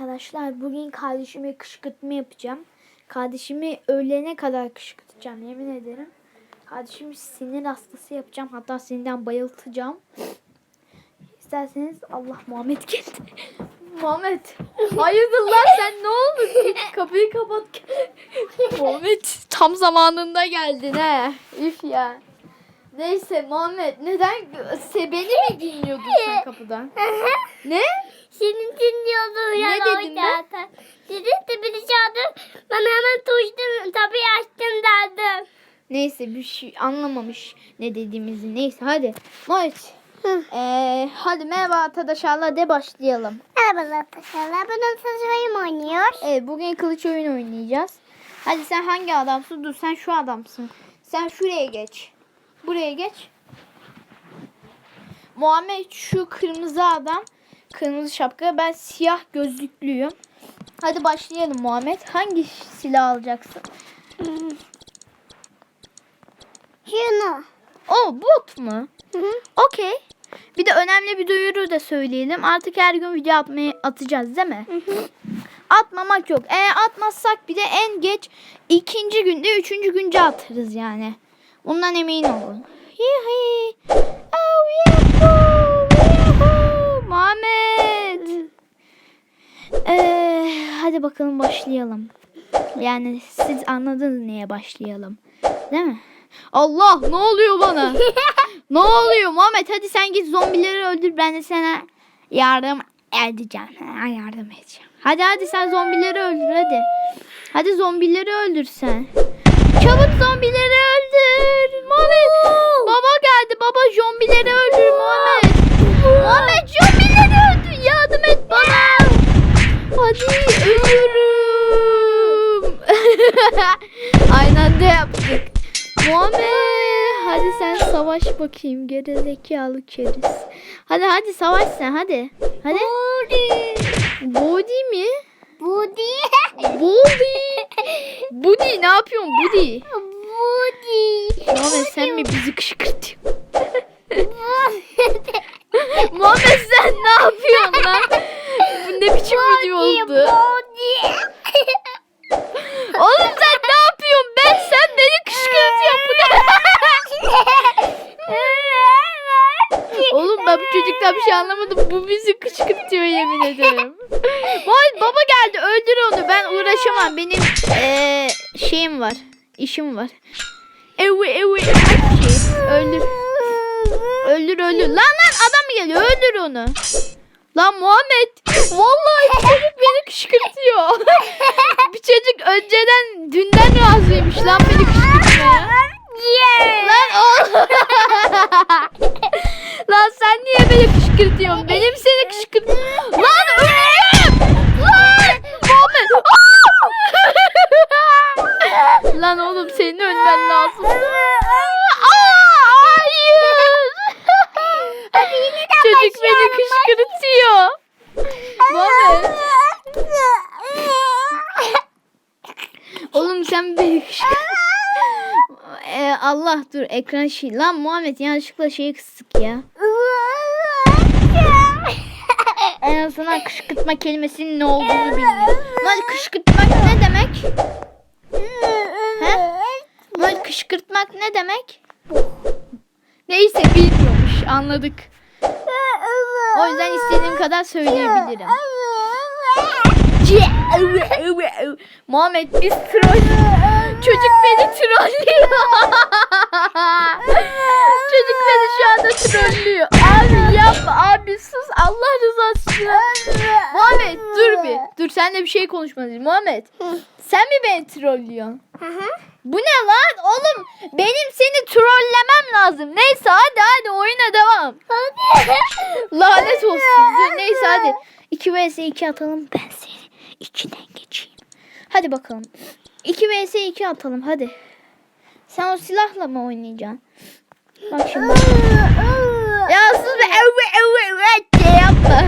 Arkadaşlar bugün kardeşime kışkırtma yapacağım. Kardeşimi öğlene kadar kışkırtacağım yemin ederim. Kardeşimi sinir hastası yapacağım. Hatta sinirden bayıltacağım. İsterseniz Allah Muhammed geldi. Muhammed. Hayırdır lan sen ne oldu? Kapıyı kapat. Muhammed tam zamanında geldin he. Üf ya. Neyse Muhammed neden se beni mi dinliyordun sen kapıdan? Ne? Seni dinliyordum Ne ya dedin ben? zaten. Dedin de beni çağırdın. Ben hemen tuştum. Tabii açtım derdim. Neyse bir şey anlamamış ne dediğimizi. Neyse hadi. Muhammed. Ee, hadi merhaba arkadaşlarla de başlayalım. Merhaba arkadaşlar. Bunun sözü oynuyor. Evet bugün kılıç oyun oynayacağız. Hadi sen hangi adamsın? Dur sen şu adamsın. Sen şuraya geç. Buraya geç. Muhammed şu kırmızı adam. Kırmızı şapka. Ben siyah gözlüklüyüm. Hadi başlayalım Muhammed. Hangi silah alacaksın? Şunu. O bot mu? Hı hı. Okey. Bir de önemli bir duyuru da söyleyelim. Artık her gün video atmayı atacağız değil mi? Atmamak yok. Eğer atmazsak bir de en geç ikinci günde, üçüncü günce atarız yani. Bundan emin olun. Hihi. Oh yahoo! Yahoo! Muhammed. Ee, hadi bakalım başlayalım. Yani siz anladınız neye başlayalım. Değil mi? Allah ne oluyor bana? ne oluyor Muhammed hadi sen git zombileri öldür ben de sana yardım edeceğim. Ha, yardım edeceğim. Hadi hadi sen zombileri öldür hadi. Hadi zombileri öldür sen. Çabuk zombileri öldür. Muhammed baba geldi baba zombileri öldür Muhammed. Muhammed zombileri öldür yardım et bana. Hadi ölüyorum. Aynı anda yaptık. Muhammed hadi sen savaş bakayım gerizekalı keriz. Hadi hadi savaş sen hadi. Hadi. Budi. Body mi? Budi. Body. Budi ne yapıyorsun Budi? Budi. Muhammed sen mi bizi kışkırtıyorsun? Muhammed sen ne yapıyorsun lan? Bu ne biçim video oldu? Budi. Oğlum sen ne yapıyorsun? Ben sen beni kışkırtıyorsun. Bu ne? Oğlum ben bu çocuktan bir şey anlamadım. Bu bizi kışkırtıyor yemin ederim. Vay baba geldi öldür onu. Ben uğraşamam. Benim eee, şeyim var. işim var. Evi evi şey. Öldür. Öldür öldür. Lan lan adam geliyor? Öldür onu. Lan Muhammed. Vallahi çocuk beni kışkırtıyor. bir çocuk önceden dünden razıymış lan beni kışkırtmaya. Lan oğlum. Lan sen niye beni kışkırtıyorsun? Benim seni kışkırt... Lan ölüyorum! Lan! Muhammed! Aa! Lan oğlum senin ölmen lazım. Aa, hayır! Çocuk beni kışkırtıyor. Muhammed! Oğlum sen kışkırt... Ee, Allah dur ekran şey. Lan Muhammed yanlışlıkla şeyi kıstık ya. En azından kışkırtma kelimesinin ne olduğunu bilmiyorum. Lan kışkırtmak ne demek? He? Lan kışkırtmak ne demek? Neyse bilmiyormuş anladık. O yüzden istediğim kadar söyleyebilirim. Muhammed biz troll. Çocuk beni trollüyor. Çocuk beni şu anda trollüyor. Abi yapma abi sus Allah rızası için. Muhammed dur bir. Dur senle bir şey konuşmalıyız. Muhammed sen mi beni trollüyorsun? Bu ne lan? Oğlum benim seni trollemem lazım. Neyse hadi hadi oyuna devam. Lanet olsun. Dur, neyse hadi. 2 vs 2 atalım. Ben seni içinden geçeyim. Hadi bakalım. 2 vs 2 atalım hadi. Sen o silahla mı oynayacaksın? Bak şimdi. Ya sus be. Evi evi şey yapma.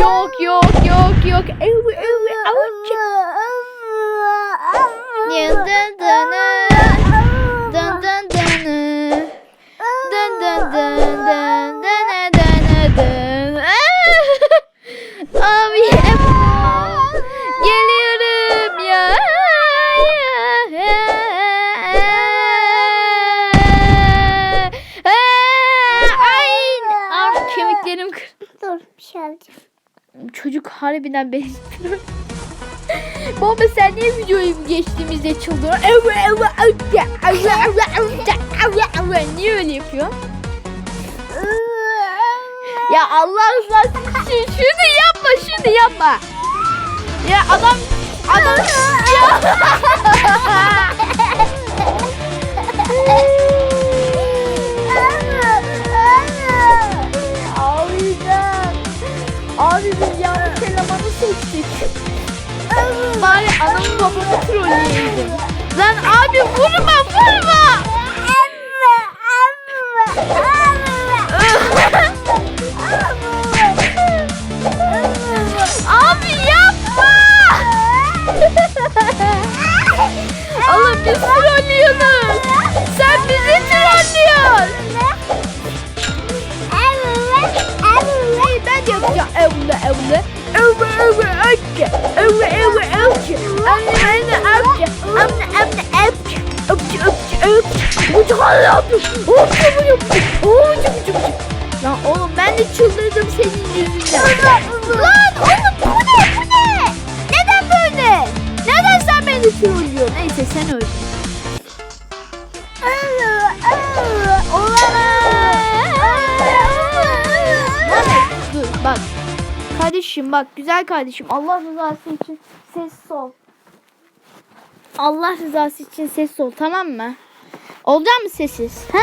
Yok yok yok yok. Evi evi avuç. Dın dın dın dın dın dın dın dın dın dın dın dın dın Abi hep geliyorum ya. Ee, ay, ah, kemiklerim kırıldı. Dur bir şey alacağım. Çocuk harbiden benziyor. Baba sen niye videoyu geçtiğimizde çıldırıyorsun? Niye öyle yapıyor? Ya Allah için şunu yapma şunu yapma. Ya adam adam Bari anamı babamı trolleyeydim. Lan abi vurma vurma. abi yapma. Oğlum biz trollüyoruz. Sen bizi trollüyorsun. Ben yapacağım. Evle evle. Evle evle evle. Lan oğlum ben de çıldırdım senin yüzünden. Lan oğlum bu ne bu ne? Neden böyle? Neden sen beni trollüyorsun? Neyse sen. Mehmet dur bak. Kardeşim bak güzel kardeşim Allah rızası için sessiz ol. Allah rızası için sessiz ol tamam mı? Olacak mı sessiz? He?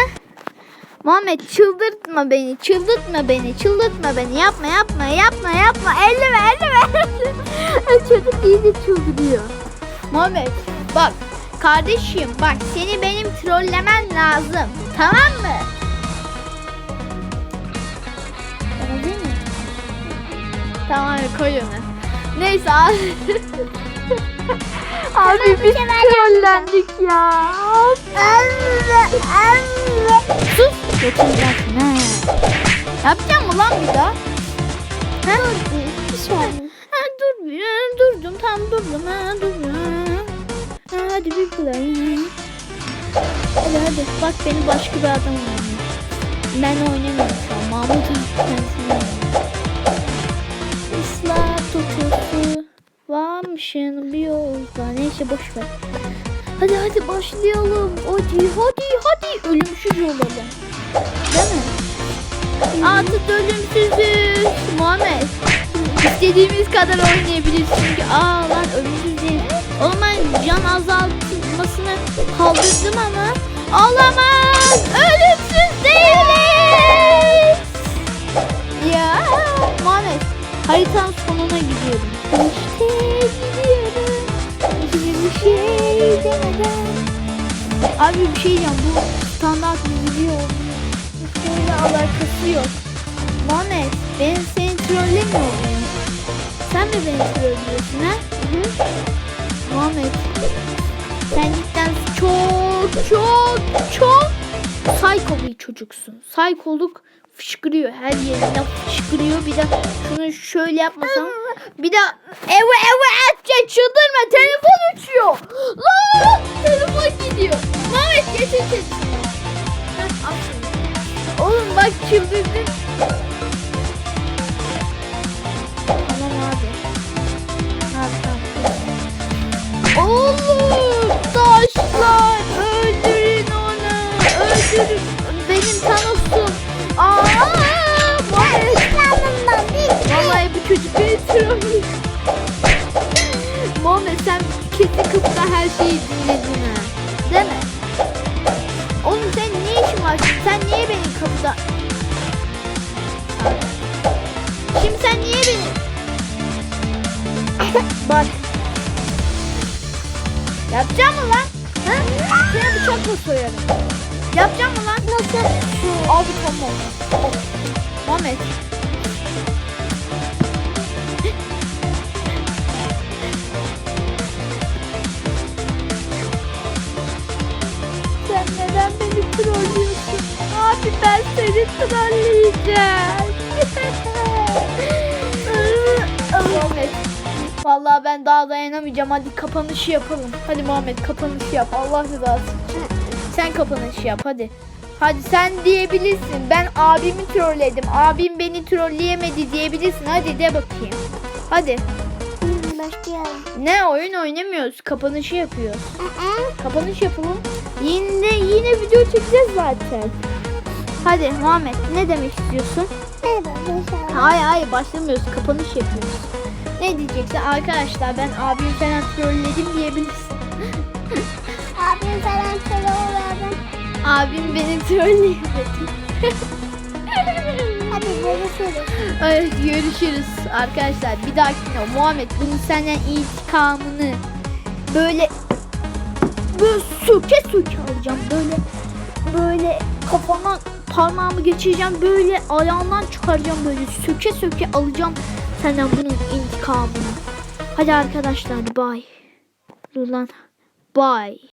Muhammed çıldırtma beni, çıldırtma beni, çıldırtma beni. Yapma, yapma, yapma, yapma. Elleme, elleme. Çocuk iyice çıldırıyor. Muhammed bak kardeşim bak seni benim trollemen lazım. Tamam mı? Tamam koy onu. Neyse abi. abi biz trollendik ya. Sus. Geçeceksin ha. Yapacağım mı lan bir daha? Ha? Ha, dur bir, ha, durdum tam durdum ha durdum. Ha, hadi bir play. Hadi hadi bak beni başka bir adam oynuyor. Ben oynamıyorum şu an. Mahmut'un kendisini oynuyor. Varmışın bir yolda. Neyse boş ver. Hadi hadi başlayalım. Hadi hadi hadi. Ölümsüz olalım. Değil mi? Artık ölümsüzüz. Muhammed. İstediğimiz kadar oynayabiliriz çünkü aa lan ölümsüz değil. Oğlum ben can azaltmasını kaldırdım ama olamaz. Ölümsüz değiliz. Ya Muhammed haritanın sonuna gidiyorum. Hiçbir şey demeden. Abi bir şey diyeceğim bu standart bir video olmuyor. Hiçbir alakası yok. Muhammed ben seni trollemiyorum. Sen mi beni trollüyorsun ha? Hı? Muhammed sen cidden çok çok çok psycho bir çocuksun. Psycholuk fışkırıyor her yerine fışkırıyor. Bir de şunu şöyle yapmasam bir de eve eve atacak çıldırma telefon uçuyor. Lan telefon gidiyor. Muhammed geç geç geç. Heh, aferin. Oğlum bak çıldırdın. trollüyor. Muhammed sen kesin kapıda her şeyi dinledin ha. Değil mi? Oğlum sen ne işin var şimdi? Sen niye benim kapıda... Şimdi sen niye benim... Bak. Yapacağım mı lan? Ha? Seni bıçakla soyarım. Yapacağım mı lan? Nasıl? Abi tamam. Muhammed. Beni trollüyorsun? Abi ben seni trolleyeceğim. Muhammed. Vallahi ben daha dayanamayacağım. Hadi kapanışı yapalım. Hadi Muhammed kapanışı yap. Allah rızası için. Sen kapanışı yap hadi. Hadi sen diyebilirsin. Ben abimi trolledim. Abim beni trolleyemedi diyebilirsin. Hadi de bakayım. Hadi. Başlayalım. Ne oyun oynamıyoruz. Kapanışı yapıyoruz. Aa, Kapanış yapalım. Yine yine video çekeceğiz zaten. Hadi Muhammed ne demek istiyorsun? Arkadaşlar. Hayır hayır başlamıyoruz. Kapanış yapıyoruz. Ne diyeceksin arkadaşlar ben abim falan trolledim diyebilirsin. Abim falan verdim. Abim beni trolledi. Hadi görüşürüz. Arkadaşlar. Bir dahakine Muhammed bunun senden intikamını böyle böyle söke söke alacağım. Böyle böyle kafama parmağımı geçireceğim. Böyle ayağından çıkaracağım böyle söke söke alacağım senden bunun intikamını. Hadi arkadaşlar bay. Dur lan. Bye.